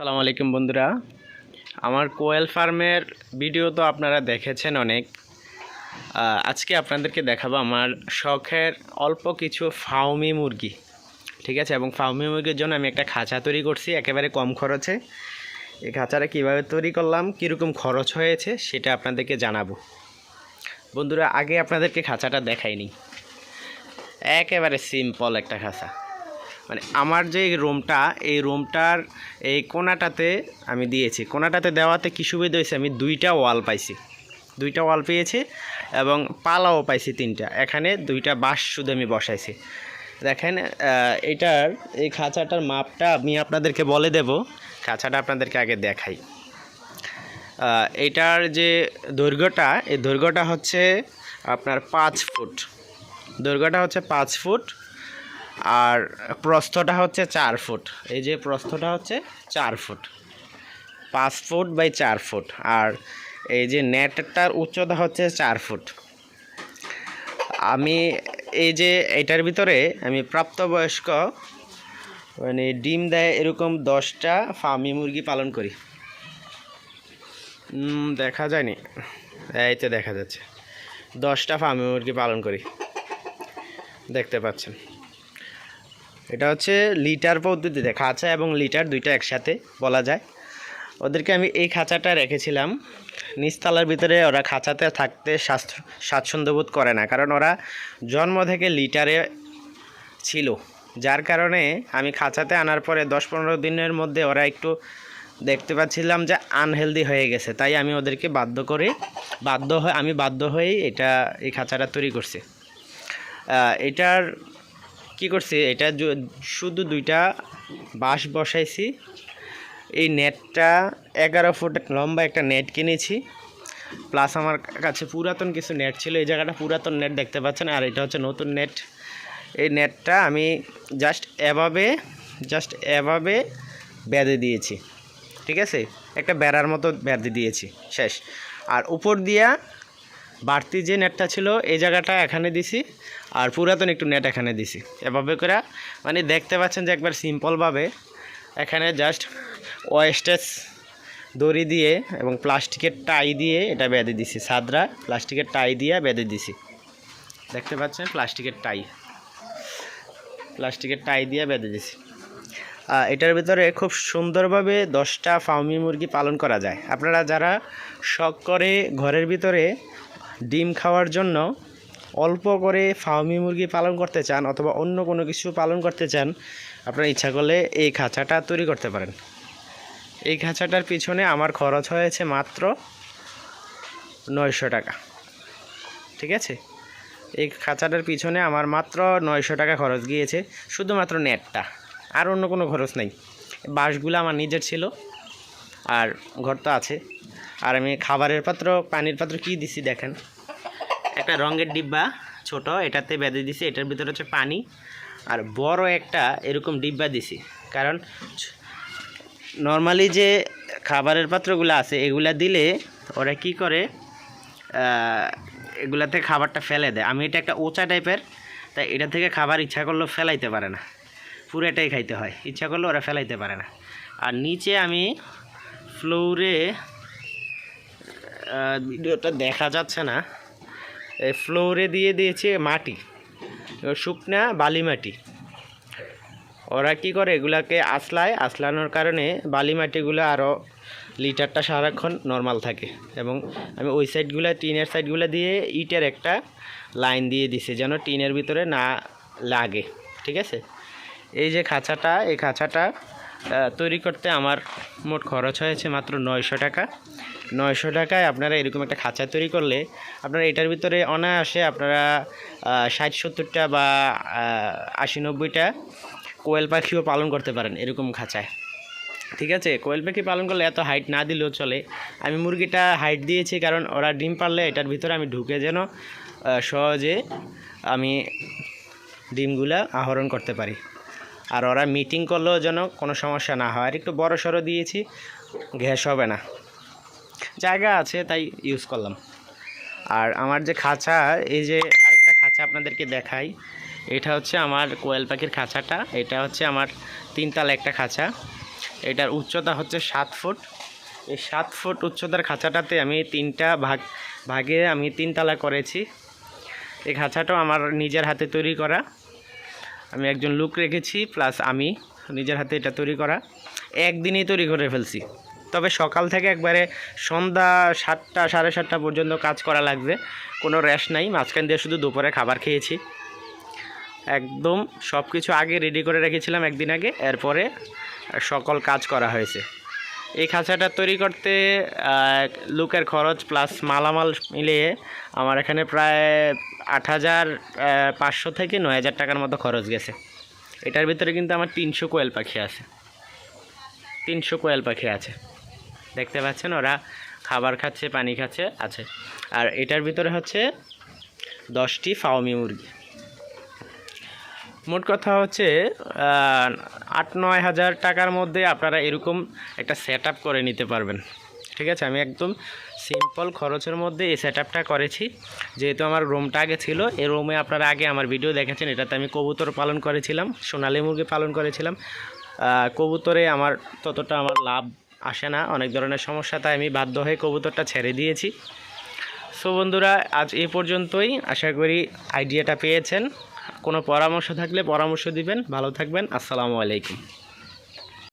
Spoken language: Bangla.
সালাম আলাইকুম বন্ধুরা। আমার কোয়েল ফার্মের ভিডিও তো আপনারা দেখেছেন অনেক। আজকে আপনাদেরকে দেখাবো আমার শখের অল্প কিছু ফাউমি মুরগি, ঠিক আছে? এবং ফাউমি মুরগির জন্য আমি একটা খাঁচা তৈরি করছি, একেবারে কম খরচে। এই খাঁচাটা কীভাবে তৈরি করলাম, কীরকম খরচ হয়েছে, সেটা আপনাদেরকে জানাব। বন্ধুরা, আগে আপনাদেরকে খাঁচাটা দেখাইনি। একেবারে সিম্পল একটা খাঁচা। মানে আমার যে রুমটা, এই রুমটার এই কোনাটাতে আমি দিয়েছি। কোনাটাতে দেওয়াতে কী সুবিধা হয়েছে? আমি দুইটা ওয়াল পাইছি। দুইটা ওয়াল পেয়েছি এবং পালাও পাইছি তিনটা। এখানে দুইটা বাঁশ শুধু আমি বসাইছি। দেখেন এটার, এই খাঁচাটার মাপটা আমি আপনাদেরকে বলে দেব। খাঁচাটা আপনাদেরকে আগে দেখাই। এটার যে দৈর্ঘ্যটা, এই দৈর্ঘ্যটা হচ্ছে আপনার পাঁচ ফুট। দৈর্ঘ্যটা হচ্ছে পাঁচ ফুট। আর প্রস্থটা হচ্ছে চার ফুট। এই যে প্রস্থটা হচ্ছে চার ফুট। পাঁচ ফুট বাই চার ফুট। আর এই যে নেটটার উচ্চতা হচ্ছে চার ফুট। আমি এই যে এটার ভিতরে আমি প্রাপ্তবয়স্ক মানে ডিম দেয় এরকম দশটা ফার্মি মুরগি পালন করি। দেখা যায়নি। এই তো দেখা যাচ্ছে। দশটা ফার্মি মুরগি পালন করি। দেখতে পাচ্ছেন। এটা হচ্ছে লিটার পদ্ধতিতে খাঁচা এবং লিটার দুইটা একসাথে বলা যায়। ওদেরকে আমি এই খাঁচাটা রেখেছিলাম। নিচতলার ভিতরে ওরা খাঁচাতে থাকতে স্বাচ্ছন্দ্য বোধ করে না, কারণ ওরা জন্ম থেকে লিটারে ছিল। যার কারণে আমি খাঁচাতে আনার পরে দশ পনেরো দিনের মধ্যে ওরা একটু দেখতে পাচ্ছিলাম যে আনহেলদি হয়ে গেছে। তাই আমি ওদেরকে বাধ্য করে, বাধ্য হয়ে, আমি বাধ্য হয়েই এটা, এই খাঁচাটা তৈরি করছি। এটার কি করছি, এটা শুধু দুইটা বাঁশ বসাইছি। এই নেটটা এগারো ফুট লম্বা একটা নেট কিনেছি। প্লাস আমার কাছে পুরাতন কিছু নেট ছিল, এই জায়গাটা পুরাতন নেট দেখতে পাচ্ছেন, আর এটা হচ্ছে নতুন নেট। এই নেটটা আমি জাস্ট এভাবে জাস্ট এভাবে বেঁধে দিয়েছি, ঠিক আছে? একটা বেড়ার মতো বেঁধে দিয়েছি, শেষ। আর উপর দিয়া বাড়তি যে নেটটা ছিল, এই জায়গাটা এখানে দিছি আর পুরাতন একটু নেট এখানে দিছি। এভাবে করে মানে দেখতে পাচ্ছেন যে একবার সিম্পলভাবে এখানে জাস্ট ওয়েস্টেজ দড়ি দিয়ে এবং প্লাস্টিকের টাই দিয়ে এটা বেঁধে দিছি, সাদরা প্লাস্টিকের টাই দিয়ে বেঁধে দিছি। দেখতে পাচ্ছেন প্লাস্টিকের টাই। প্লাস্টিকের টাই দিয়ে বেঁধে দিছি। এটার ভিতরে খুব সুন্দরভাবে দশটা ফার্মি মুরগি পালন করা যায়। আপনারা যারা শখ করে ঘরের ভিতরে ডিম খাওয়ার জন্য অল্প করে ফার্মি মুরগি পালন করতে চান অথবা অন্য কোনো কিছু পালন করতে চান, আপনার ইচ্ছা করলে এই খাঁচাটা তৈরি করতে পারেন। এই খাঁচাটার পিছনে আমার খরচ হয়েছে মাত্র নয়শো টাকা। ঠিক আছে? এই খাঁচাটার পিছনে আমার মাত্র নয়শো টাকা খরচ গিয়েছে, শুধুমাত্র নেটটা। আর অন্য কোনো খরচ নেই। বাঁশগুলো আমার নিজের ছিল, আর ঘর তো আছে। আর আমি খাবারের পাত্র, পানির পাত্র কি দিছি দেখেন। একটা রঙের ডিব্বা ছোট, এটাতে বেঁধে দিছি, এটার ভিতরে হচ্ছে পানি। আর বড় একটা এরকম ডিব্বা দিছি, কারণ নর্মালি যে খাবারের পাত্রগুলো আছে, এগুলা দিলে ওরা কি করে এগুলাতে খাবারটা ফেলে দেয়। আমি এটা একটা ওচা টাইপের, তাই এটা থেকে খাবার ইচ্ছা করলেও ফেলাইতে পারে না। পুরোটাই খাইতে হয়, ইচ্ছা করলে ওরা ফেলাইতে পারে না। আর নিচে আমি ফ্লোরে ভিডিওটা দেখা যাচ্ছে না। এই ফ্লোরে দিয়ে দিয়েছে মাটি। শুকনা বালি মাটি। ওরা কি করে? এগুলাকে আসলায় আসলানোর কারণে বালি মাটিগুলো আরও লিটারটা সারাক্ষণ নর্মাল থাকে। এবং আমি ওই সাইডগুলো, টিনের সাইডগুলো দিয়ে ইটের একটা লাইন দিয়ে দিছি যেন টিনের ভিতরে না লাগে। ঠিক আছে? এই যে খাঁচাটা, এই খাঁচাটা তৈরি করতে আমার মোট খরচ হয়েছে মাত্র নয়শো টাকা। নয়শো টাকায় আপনারা এরকম একটা খাঁচা তৈরি করলে আপনারা এটার ভিতরে অনায়াসে আপনারা ষাট সত্তরটা বা আশি নব্বইটা কোয়েল পাখিও পালন করতে পারেন এরকম খাঁচায়। ঠিক আছে? কোয়েল পাখি পালন করলে এত হাইট না দিলেও চলে। আমি মুরগিটা হাইট দিয়েছি কারণ ওরা ডিম পারলে এটার ভিতরে আমি ঢুকে যেন সহজে আমি ডিমগুলা আহরণ করতে পারি। আর ওরা মিটিং করলেও যেন কোনো সমস্যা না হয়। আর একটু বড় সড়ো দিয়েছি, গ্যাস হবে না। জায়গা আছে, তাই ইউজ করলাম। আর আমার যে খাঁচা, এই যে আরেকটা খাঁচা আপনাদেরকে দেখাই, এটা হচ্ছে আমার কোয়েল পাখির খাঁচাটা। এটা হচ্ছে আমার তিনতলা একটা খাঁচা। এটার উচ্চতা হচ্ছে সাত ফুট। এই সাত ফুট উচ্চতার খাঁচাটাতে আমি তিনটা ভাগ, ভাগে আমি তিনতলা করেছি। এই খাঁচাটাও আমার নিজের হাতে তৈরি করা। আমি একজন লোক রেখেছি প্লাস আমি, নিজের হাতে এটা তৈরি করা। একদিনেই তৈরি করে ফেলছি। তবে সকাল থেকে একবারে সন্ধ্যা সাতটা, সাড়ে সাতটা পর্যন্ত কাজ করা লাগবে। কোনো র্যাশ নাই, মাঝখান দিয়ে শুধু দুপুরে খাবার খেয়েছি। একদম সব কিছু আগে রেডি করে রেখেছিলাম একদিন আগে, এরপরে সকল কাজ করা হয়েছে। এই খাঁচাটা তৈরি করতে লোকের খরচ প্লাস মালামাল মিলিয়ে আমার এখানে প্রায় আট হাজার পাঁচশো থেকে নয় হাজার টাকার মতো খরচ গেছে। এটার ভিতরে কিন্তু আমার তিনশো কোয়েল পাখি আছে। তিনশো কোয়েল পাখি আছে। দেখতে পাচ্ছেন ওরা খাবার খাচ্ছে, পানি খাচ্ছে, আছে। আর এটার ভিতরে হচ্ছে দশটি ফাওমি মুরগি। মোট কথা হচ্ছে আট নয় হাজার টাকার মধ্যে আপনারা এরকম একটা সেট করে নিতে পারবেন। ঠিক আছে? আমি একদম সিম্পল খরচের মধ্যে এই সেট করেছি। যেহেতু আমার রুমটা আগে ছিল এই রুমে আপনারা আগে আমার ভিডিও দেখেছেন, এটাতে আমি কবুতর পালন করেছিলাম, সোনালী মুরগি পালন করেছিলাম। কবুতরে আমার ততটা আমার লাভ আসে না, অনেক ধরনের সমস্যা, তাই আমি বাধ্য হয়ে কবুতরটা ছেড়ে দিয়েছি। সো বন্ধুরা, আজ এ পর্যন্তই। আশা করি আইডিয়াটা পেয়েছেন। কোনো পরামর্শ থাকলে পরামর্শ দিবেন। ভালো থাকবেন। আসসালামু আলাইকুম।